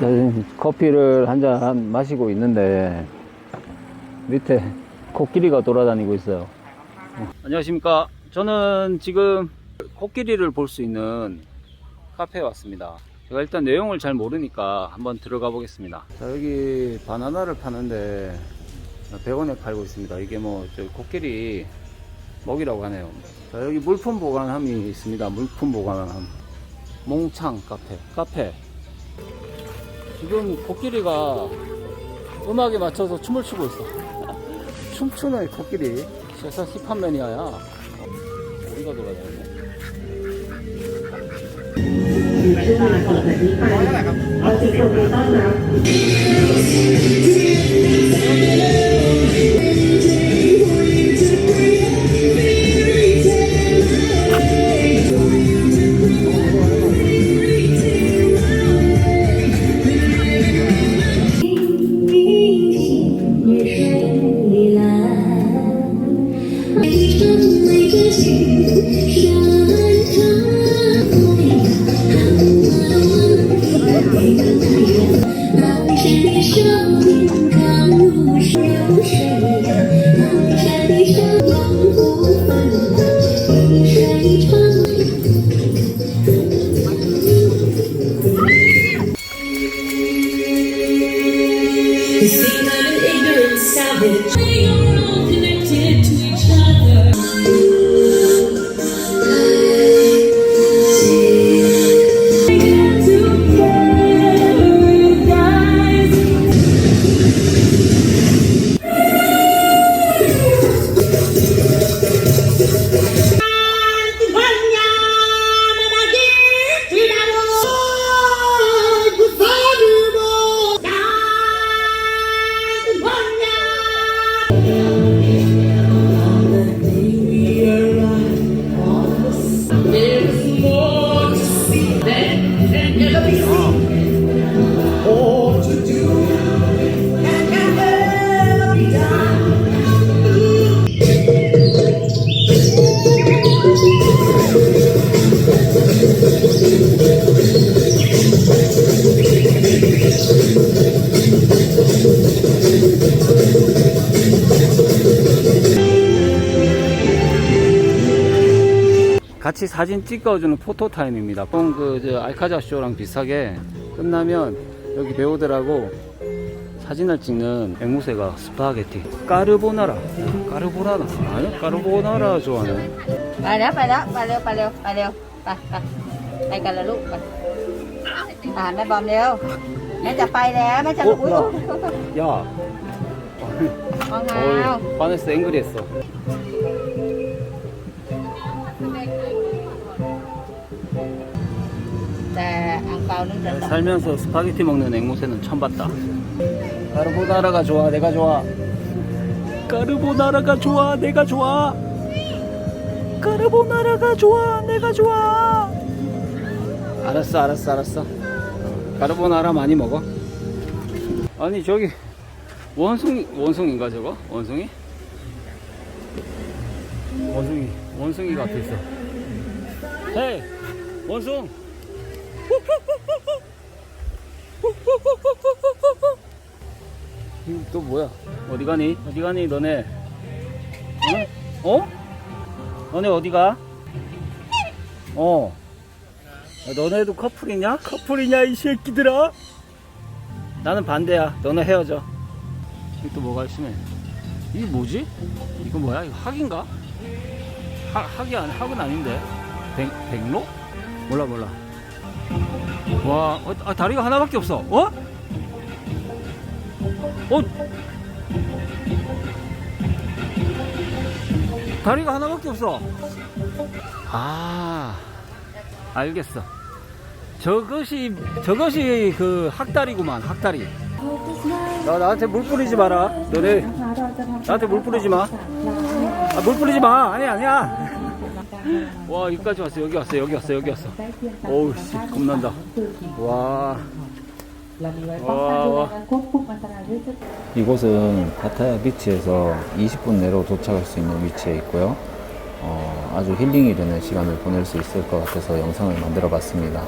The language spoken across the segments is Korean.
네, 커피를 한 잔 마시고 있는데 밑에 코끼리가 돌아다니고 있어요. 안녕하십니까. 저는 지금 코끼리를 볼 수 있는 카페에 왔습니다. 제가 일단 내용을 잘 모르니까 한번 들어가 보겠습니다. 자, 여기 바나나를 파는데 100원에 팔고 있습니다. 이게 뭐, 저 코끼리 먹이라고 하네요. 자, 여기 물품 보관함이 있습니다. 물품 보관함. 몽창 카페. 카페. 지금 코끼리가 음악에 맞춰서 춤을 추고 있어. 춤추는 코끼리. 세상 힙합 매니아야. 어, 우리가 돌아다니네. Savage. 같이 사진 찍어주는 포토 타임입니다. 보통 그 알카자 쇼랑 비슷하게 끝나면 여기 배우들하고 사진을 찍는 앵무새가 스파게티. 까르보나라. 까르보나라. 아니, 까르보나라 좋아하는. 빨려 빨려 빨려 빨려 빨려. 빨리 가라 룩 아, 내 밤래요. 내 자빠이래 내 자꾸 우유. 야. 어, 반했어 앵그리했어. 살면서 스파게티 먹는 앵무새는 처음 봤다. 까르보나라가 좋아, 내가 좋아. 까르보나라가 좋아, 내가 좋아. 까르보나라가 좋아, 내가 좋아. 알았어, 알았어, 알았어. 까르보나라 많이 먹어. 아니 저기 원숭이 원숭인가 저거? 원숭이? 원숭이 원숭이 같아 있어. 헤이 원숭. 이거 또 뭐야? 어디 가니? 어디 가니 너네? 어? 어? 너네 어디 가? 어. 야, 너네도 커플이냐? 커플이냐 이 새끼들아? 나는 반대야. 너네 헤어져. 이게 또 뭐가 있으네. 이게 뭐지? 이거 뭐야? 이거 학인가? 학, 학이 아니, 학은 아닌데. 백, 백로? 몰라 몰라. 와, 어, 아, 다리가 하나밖에 없어. 어? 어? 다리가 하나밖에 없어. 아, 알겠어. 저것이, 저것이 그 학다리구만, 학다리. 나, 나한테 물 뿌리지 마라. 너네, 나한테 물 뿌리지 마. 아, 물 뿌리지 마. 아니야, 아니야. 와 여기까지 왔어 여기 왔어 여기 왔어 여기 왔어 어우 씨 겁난다 와 와. 이곳은 파타야 비치에서 20분 내로 도착할 수 있는 위치에 있고요. 어, 아주 힐링이 되는 시간을 보낼 수 있을 것 같아서 영상을 만들어 봤습니다.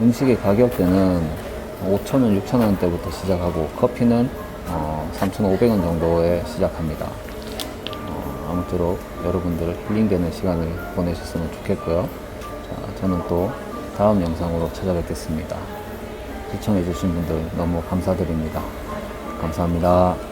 음식의 가격대는 5,000원, 6,000원대부터 시작하고 커피는 어, 3,500원 정도에 시작합니다. 어, 아무쪼록 여러분들 힐링되는 시간을 보내셨으면 좋겠고요. 자, 저는 또 다음 영상으로 찾아뵙겠습니다. 시청해주신 분들 너무 감사드립니다. 감사합니다.